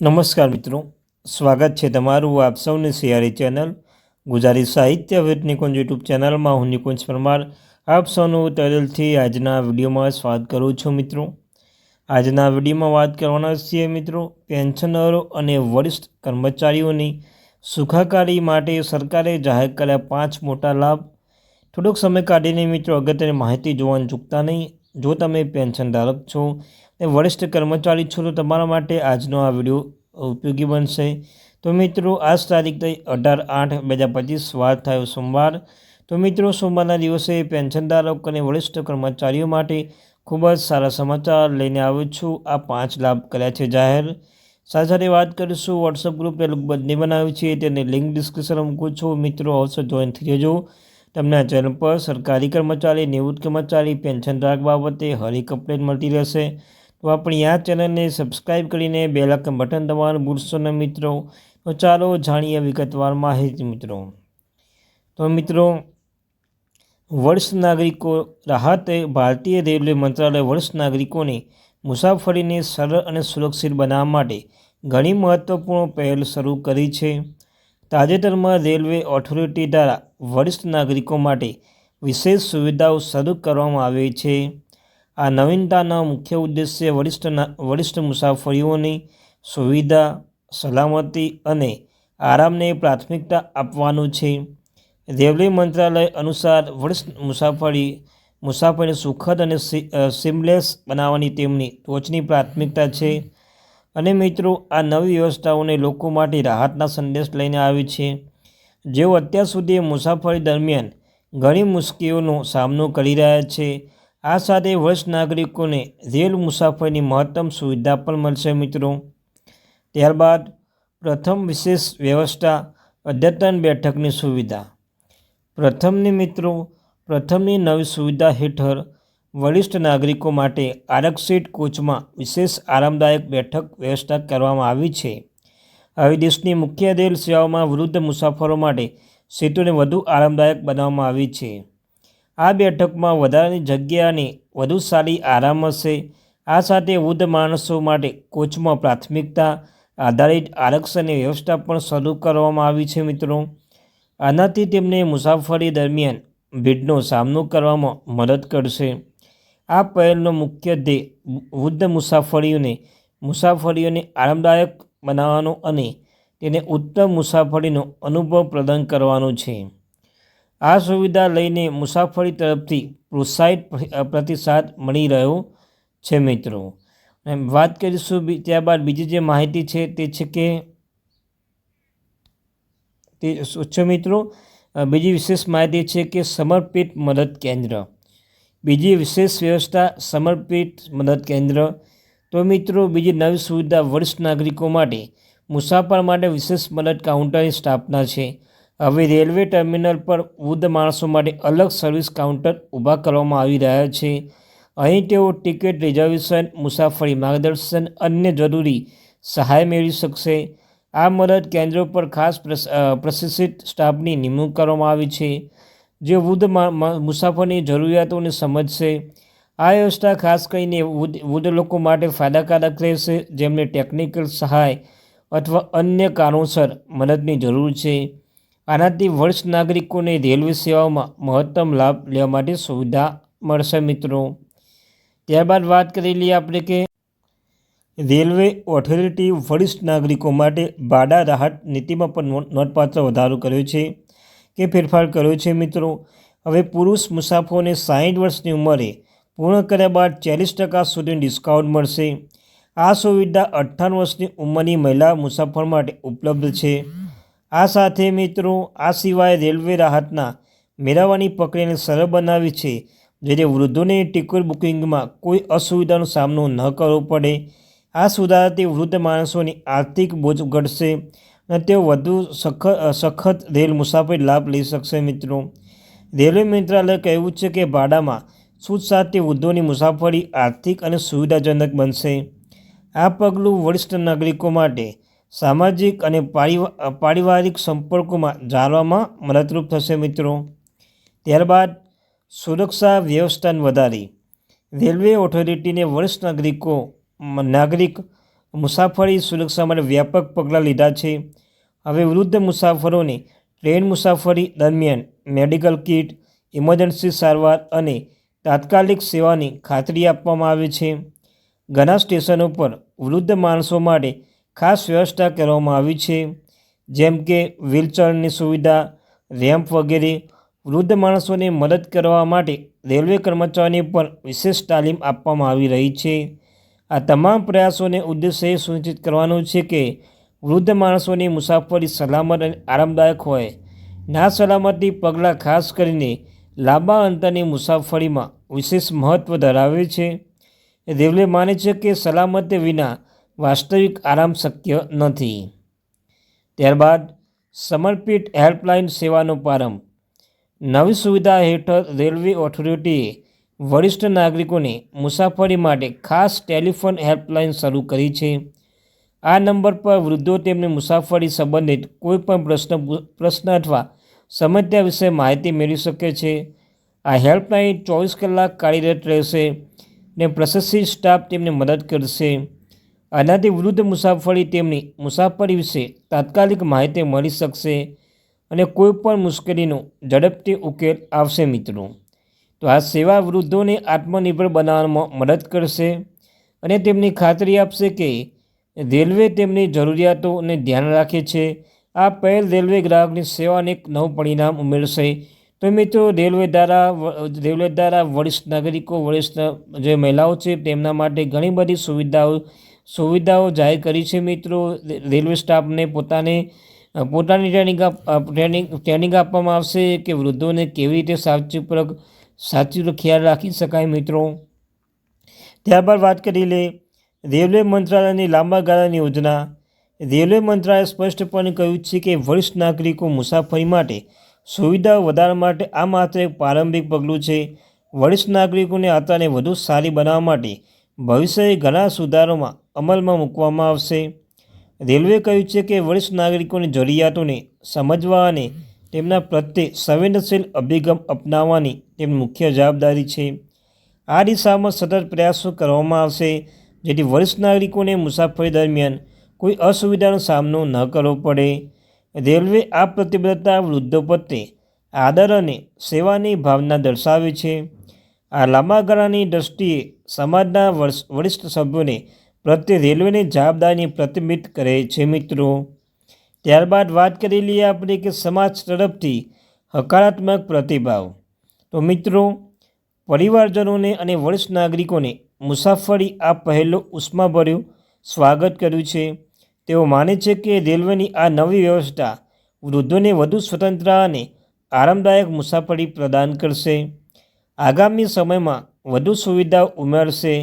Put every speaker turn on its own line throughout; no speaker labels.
નમસ્કાર મિત્રો, સ્વાગત છે તમારું આપ સૌને સિયારી ચેનલ ગુજરાતી સાહિત્ય વિથ નિકુંજ યુટ્યુબ ચેનલમાં. હું નિકુંજ પરમાર, આપ સૌનું તરેલથી આજના વિડીયોમાં સ્વાગત કરું છું મિત્રો. આજના વિડીયોમાં વાત કરવાના છીએ મિત્રો, પેન્શનરો અને વરિષ્ઠ કર્મચારીઓની સુખાકારી માટે સરકારે જાહેર કર્યા પાંચ મોટા લાભ. થોડોક સમય કાઢીને મિત્રો અગત્યની માહિતી જોવાનું ચૂકતા નહીં. જો તમે પેન્શન ધારક છો એ વરિષ્ઠ કર્મચારી છો તો તમારા માટે આજનો આ વીડિયો ઉપયોગી બનશે. તો મિત્રો, આજ તારીખ થઈ અઢાર આઠ બે હજાર પચીસ વાર થયો સોમવાર. તો મિત્રો, સોમવારના દિવસે પેન્શનધારક અને વરિષ્ઠ કર્મચારીઓ માટે ખૂબ જ સારા સમાચાર લઈને આવ્યો છું. આ પાંચ લાભ કર્યા છે જાહેર. સાથે સાથે વાત કરીશું વોટ્સઅપ ગ્રુપ એ બંને બનાવ્યું છે, તેની લિંક ડિસ્ક્રિપ્શન મૂકું છું. મિત્રો અવશ્ય જોઈન થઈ જજો. તમને આ ચેનલ પર સરકારી કર્મચારી, નિવૃત્ત કર્મચારી, પેન્શન ધારક બાબતે હરી કમ્પ્લેન મળતી રહેશે. તો આપણી આ ચેનલને સબસ્ક્રાઈબ કરીને બે લાખ બટન દબાવવાનું ભૂલશો ન મિત્રો. તો ચાલો જાણીએ વિગતવાર માહિતી મિત્રો. તો મિત્રો વરિષ્ઠ નાગરિકો રાહતે ભારતીય રેલવે મંત્રાલય વરિષ્ઠ નાગરિકોને મુસાફરીને સરળ અને સુરક્ષિત બનાવવા માટે ઘણી મહત્ત્વપૂર્ણ પહેલ શરૂ કરી છે. તાજેતરમાં રેલવે ઓથોરિટી દ્વારા વરિષ્ઠ નાગરિકો માટે વિશેષ સુવિધાઓ શરૂ કરવામાં આવી છે. આ નવીનતાનો મુખ્ય ઉદ્દેશ્ય વરિષ્ઠ વરિષ્ઠ મુસાફરીઓની સુવિધા, સલામતી અને આરામને પ્રાથમિકતા આપવાનું છે. રેલવે મંત્રાલય અનુસાર વરિષ્ઠ મુસાફરી મુસાફરી સુખદ અને સિમલેસ બનાવવાની તેમની ટોચની પ્રાથમિકતા છે. અને મિત્રો, આ નવી વ્યવસ્થાઓને લોકો માટે રાહતના સંદેશ લઈને આવી છે. જેઓ અત્યાર સુધી મુસાફરી દરમિયાન ઘણી મુશ્કેલીઓનો સામનો કરી રહ્યા છે. આ સાથે વરિષ્ઠ નાગરિકોને રેલ મુસાફરીની મહત્તમ સુવિધા પણ મળશે મિત્રો. ત્યારબાદ પ્રથમ વિશેષ વ્યવસ્થા અદ્યતન બેઠકની સુવિધા. પ્રથમની મિત્રો, પ્રથમની નવી સુવિધા હેઠળ વરિષ્ઠ નાગરિકો માટે આરક્ષિત કોચમાં વિશેષ આરામદાયક બેઠક વ્યવસ્થા કરવામાં આવી છે. હવે દેશની મુખ્ય રેલ સેવાઓમાં વૃદ્ધ મુસાફરો માટે સીટોને વધુ આરામદાયક બનાવવામાં આવી છે. આ બેઠકમાં વધારાની જગ્યાની વધુ સારી આરામ હશે. આ સાથે વૃદ્ધ માણસો માટે કોચમાં પ્રાથમિકતા આધારિત આરક્ષણની વ્યવસ્થા પણ શરૂ કરવામાં આવી છે મિત્રો. આનાથી તેમને મુસાફરી દરમિયાન ભીડનો સામનો કરવામાં મદદ કરશે. આ પહેલનો મુખ્ય ધ્યેય વૃદ્ધ મુસાફરીઓને મુસાફરીઓને આરામદાયક બનાવવાનો અને તેને ઉત્તમ મુસાફરીનો અનુભવ પ્રદાન કરવાનો છે. આ સુવિધા લઈને મુસાફરી તરફથી પ્રોત્સાહિત પ્રતિસાદ મળી રહ્યો છે મિત્રો. વાત કરીશું ત્યારબાદ બીજી જે માહિતી છે તે છે કે તે છે મિત્રો? બીજી વિશેષ માહિતી છે કે સમર્પિત મદદ કેન્દ્ર. બીજી વિશેષ વ્યવસ્થા, સમર્પિત મદદ કેન્દ્ર. તો મિત્રો, બીજી નવી સુવિધા વરિષ્ઠ નાગરિકો માટે મુસાફર માટે વિશેષ મદદ કાઉન્ટરની સ્થાપના છે. હવે રેલવે ટર્મિનલ પર વૃદ્ધ માણસો માટે અલગ સર્વિસ કાઉન્ટર ઊભા કરવામાં આવી રહ્યા છે. અહીં તેઓ ટિકિટ રિઝર્વેશન, મુસાફરી માર્ગદર્શન, અન્ય જરૂરી સહાય મેળવી શકશે. આ મદદ કેન્દ્રો પર ખાસ પ્રશિક્ષિત સ્ટાફની નિમણૂક કરવામાં આવી છે, જે વૃદ્ધ મુસાફરની જરૂરિયાતોને સમજશે. આ વ્યવસ્થા ખાસ કરીને વૃદ્ધ લોકો માટે ફાયદાકારક રહેશે. જેમને ટેકનિકલ સહાય અથવા અન્ય કારણોસર મદદની જરૂર છે. આનાથી વરિષ્ઠ નાગરિકોને રેલવે સેવામાં મહત્તમ લાભ લેવા માટે સુવિધા મળશે મિત્રો. ત્યારબાદ વાત કરી લઈએ આપણે કે રેલવે ઓથોરિટી વરિષ્ઠ નાગરિકો માટે ભાડા રાહત નીતિમાં પણ નોંધપાત્ર વધારો કર્યો છે કે ફેરફાર કર્યો છે મિત્રો. હવે પુરુષ મુસાફરોને સાઠ વર્ષની ઉંમરે પૂર્ણ કર્યા બાદ ચાલીસ ટકા સુધી ડિસ્કાઉન્ટ મળશે. આ સુવિધા અઠ્ઠાણું વર્ષની ઉંમરની મહિલા મુસાફર માટે ઉપલબ્ધ છે. આ સાથે મિત્રો, આ સિવાય રેલવે રાહતના મેળવવાની પ્રક્રિયાને સરળ બનાવી છે, જેથી વૃદ્ધોને ટિકિટ બુકિંગમાં કોઈ અસુવિધાનો સામનો ન કરવો પડે. આ સુધારાથી વૃદ્ધ માણસોની આર્થિક બોજ ઘટશે અને તેઓ વધુ સખત સખત રેલ મુસાફરી લાભ લઈ શકશે મિત્રો. રેલવે મંત્રાલયે કહ્યું છે કે ભાડામાં છૂટ સાથે વૃદ્ધોની મુસાફરી આર્થિક અને સુવિધાજનક બનશે. આ પગલું વરિષ્ઠ નાગરિકો માટે સામાજિક અને પારિવારિક સંપર્કોમાં જાળવામાં મદદરૂપ થશે મિત્રો. ત્યારબાદ સુરક્ષા વ્યવસ્થાને વધારી. રેલવે ઓથોરિટીને વરિષ્ઠ નાગરિકો, નાગરિક મુસાફરી સુરક્ષા માટે વ્યાપક પગલાં લીધા છે. હવે વૃદ્ધ મુસાફરોને ટ્રેન મુસાફરી દરમિયાન મેડિકલ કિટ, ઇમરજન્સી સારવાર અને તાત્કાલિક સેવાની ખાતરી આપવામાં આવે છે. ઘણા સ્ટેશનો પર વૃદ્ધ માણસો માટે ખાસ વ્યવસ્થા કરવામાં આવી છે, જેમ કે વ્હીલચેરની સુવિધા, રેમ્પ વગેરે. વૃદ્ધ માણસોને મદદ કરવા માટે રેલવે કર્મચારીઓને પણ વિશેષ તાલીમ આપવામાં આવી રહી છે. આ તમામ પ્રયાસોને ઉદ્દેશ્ય એ સુનિશ્ચિત કરવાનો છે કે વૃદ્ધ માણસોની મુસાફરી સલામત અને આરામદાયક હોય. ના સલામતી પગલાં ખાસ કરીને લાંબા અંતરની મુસાફરીમાં વિશેષ મહત્ત્વ ધરાવે છે. રેલવે માને છે કે સલામતી વિના વાસ્તવિક આરામ શક્ય નથી. ત્યારબાદ, સમર્પિત હેલ્પલાઇન સેવાનો પ્રારંભ. નવી સુવિધા હેઠળ રેલવે ઓથોરિટીએ વરિષ્ઠ નાગરિકોને મુસાફરી માટે ખાસ ટેલિફોન હેલ્પલાઇન શરૂ કરી છે. આ નંબર પર વૃદ્ધો તેમની મુસાફરી સંબંધિત કોઈપણ પ્રશ્ન પ્રશ્ન અથવા સમસ્યા વિશે માહિતી મેળવી શકે છે. આ હેલ્પલાઇન ચોવીસ કલાક કાર્યરત રહેશે ને પ્રશિક્ષિત સ્ટાફ તેમને મદદ કરશે. આનાથી વૃદ્ધ મુસાફરી તેમની મુસાફરી વિશે તાત્કાલિક માહિતી મળી શકશે અને કોઈપણ મુશ્કેલીનો ઝડપથી ઉકેલ આવશે મિત્રો. તો આ સેવા વૃદ્ધોને આત્મનિર્ભર બનાવવામાં મદદ કરશે અને તેમની ખાતરી આપશે કે રેલવે તેમની જરૂરિયાતોને ધ્યાન રાખે છે. આ પહેલ રેલવે ગ્રાહકની સેવાને એક નવું પરિણામ ઉમેરશે. તો મિત્રો, રેલવે દ્વારા રેલવે દ્વારા વરિષ્ઠ નાગરિકો, વરિષ્ઠ જે મહિલાઓ છે, તેમના માટે ઘણી બધી સુવિધાઓ સુવિધાઓ જાહેર કરી છે મિત્રો. રેલવે સ્ટાફને પોતાને પોતાની ટ્રેનિંગ ટ્રેનિંગ ટ્રેનિંગ આપવામાં આવશે કે વૃદ્ધોને કેવી રીતે સાવચેતપૂર્વક સાચું ખ્યાલ રાખી શકાય મિત્રો. ત્યારબાદ વાત કરી લે, રેલવે મંત્રાલયની લાંબા ગાળાની યોજના. રેલવે મંત્રાલયે સ્પષ્ટપણે કહ્યું છે કે વરિષ્ઠ નાગરિકો મુસાફરી માટે સુવિધાઓ વધારવા માટે આ માત્ર એક પ્રારંભિક પગલું છે. વરિષ્ઠ નાગરિકોને યાત્રાને વધુ સારી બનાવવા માટે ભવિષ્યએ ઘણા સુધારોમાં અમલમાં મૂકવામાં આવશે. રેલવે કહ્યું છે કે વરિષ્ઠ નાગરિકોની જરૂરિયાતોને સમજવા અને તેમના પ્રત્યે સંવેદનશીલ અભિગમ અપનાવવાની તેમની મુખ્ય જવાબદારી છે. આ દિશામાં સતત પ્રયાસો કરવામાં આવશે, જેથી વરિષ્ઠ નાગરિકોને મુસાફરી દરમિયાન કોઈ અસુવિધાનો સામનો ન કરવો પડે. રેલવે આ પ્રતિબદ્ધતા વૃદ્ધો પ્રત્યે આદર અને સેવાની ભાવના દર્શાવે છે. આ લાંબા ગાળાની દ્રષ્ટિએ સમાજના વરિષ્ઠ સભ્યોને પ્રત્યે રેલવેની જવાબદારીને પ્રતિબિંબિત કરે છે મિત્રો. ત્યારબાદ વાત કરી લઈએ આપણે કે સમાજ તરફથી હકારાત્મક પ્રતિભાવ. તો મિત્રો, પરિવારજનોને અને વરિષ્ઠ નાગરિકોને મુસાફરી આ પહેલો ઉષ્માભર્યું સ્વાગત કર્યું છે. તેઓ માને છે કે રેલવેની આ નવી વ્યવસ્થા વૃદ્ધોને વધુ સ્વતંત્ર અને આરામદાયક મુસાફરી પ્રદાન કરશે. આગામી સમયમાં વધુ સુવિધાઓ ઉમેરશે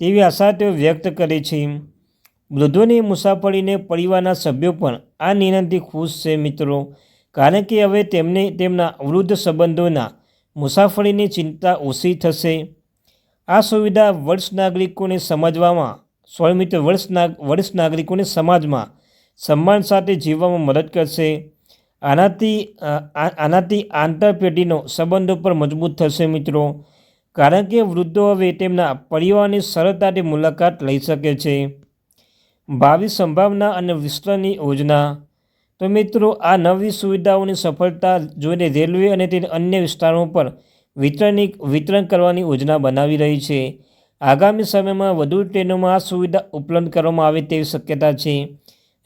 તેવી આશા તેઓ વ્યક્ત કરે છે. વૃદ્ધોની મુસાફરીને પરિવારના સભ્યો પણ આ નિર્ણયથી ખુશ છે મિત્રો, કારણ કે હવે તેમને તેમના વૃદ્ધ સંબંધોના મુસાફરીની ચિંતા ઓછી થશે. આ સુવિધા વરિષ્ઠ નાગરિકોને સમજવામાં સ્વયં મિત્ર વરિષ્ઠ નાગરિકોને સમાજમાં સન્માન સાથે જીવવામાં મદદ કરશે. આનાથી આનાથી આંતરપેઢીનો સંબંધો પણ મજબૂત થશે મિત્રો. કારણ કે વૃદ્ધો હવે તેમના પરિવારની સરળતાથી મુલાકાત લઈ શકે છે. ભાવિ સંભાવના અને વિસ્તરણની યોજના. તો મિત્રો, આ નવી સુવિધાઓની સફળતા જોઈને રેલવે અને તેની અન્ય વિસ્તારો પર વિતરણની, વિતરણ કરવાની યોજના બનાવી રહી છે. આગામી સમયમાં વધુ ટ્રેનોમાં આ સુવિધા ઉપલબ્ધ કરવામાં આવે તેવી શક્યતા છે.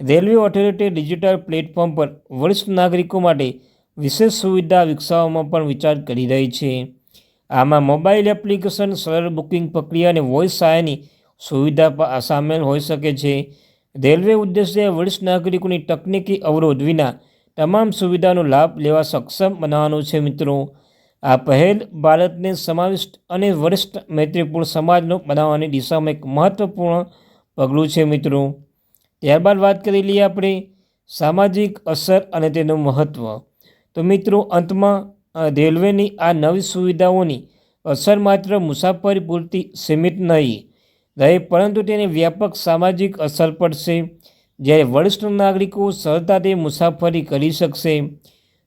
રેલવે ઓથોરિટી ડિજિટલ પ્લેટફોર્મ પર વરિષ્ઠ નાગરિકો માટે વિશેષ સુવિધા વિકસાવવામાં પણ વિચાર કરી રહી છે. આમાં મોબાઈલ એપ્લિકેશન, સરળ બુકિંગ પ્રક્રિયા અને વોઇસ સહાયની સુવિધા સામેલ હોઈ શકે છે. રેલવે ઉદ્દેશ્ય વરિષ્ઠ નાગરિકોની તકનીકી અવરોધ વિના તમામ સુવિધાનો લાભ લેવા સક્ષમ બનાવવાનો છે, મિત્રો. આ પહેલ ભારતને સમાવિષ્ટ અને વરિષ્ઠ મૈત્રીપૂર્ણ સમાજનો બનાવવાની દિશામાં એક મહત્ત્વપૂર્ણ પગલું છે, મિત્રો. ત્યારબાદ વાત કરી લઈએ આપણે સામાજિક અસર અને તેનું મહત્ત્વ તો મિત્રો, અંતમાં રેલવેની આ નવી સુવિધાઓની અસર માત્ર મુસાફરી પૂરતી સીમિત નહીં રહે, પરંતુ તેની વ્યાપક સામાજિક અસર પડશે. જ્યારે વરિષ્ઠ નાગરિકો સરળતાથી મુસાફરી કરી શકશે,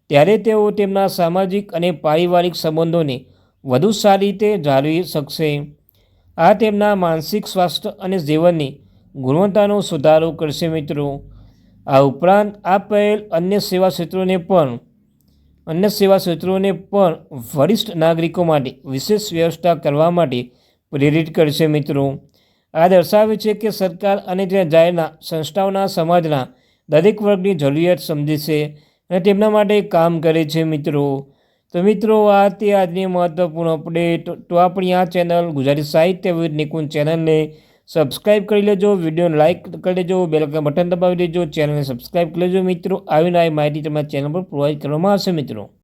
ત્યારે તેઓ તેમના સામાજિક અને પારિવારિક સંબંધોને વધુ સારી રીતે જાળવી શકશે. આ તેમના માનસિક સ્વાસ્થ્ય અને જીવનની ગુણવત્તાનો સુધારો કરશે મિત્રો. આ ઉપરાંત આ પહેલ અન્ય સેવા ક્ષેત્રોને પણ, અન્ય સેવા ક્ષેત્રોને પણ વરિષ્ઠ નાગરિકો માટે વિશેષ વ્યવસ્થા કરવા માટે પ્રેરિત કરશે મિત્રો. આ દર્શાવે છે કે સરકાર અને ત્યાં જાહેરના સંસ્થાઓના સમાજના દરેક વર્ગની જરૂરિયાત સમજે છે અને તેમના માટે કામ કરે છે મિત્રો. તો મિત્રો, આ તે આજની મહત્ત્વપૂર્ણ અપડેટ તો આપણી આ ચેનલ ગુજરાતી સાહિત્ય વિવિધ નિકુંજ ચેનલને સબસ્ક્રાઈબ કરી લેજો વિડીયોને લાઇક કરી લેજો બેલ બટન દબાવી દેજો ચેનલને સબસ્ક્રાઇબ કરી લેજો મિત્રો. આવીને આવી માહિતી તમારા ચેનલ પર પ્રોવાઈડ કરવામાં આવશે મિત્રો.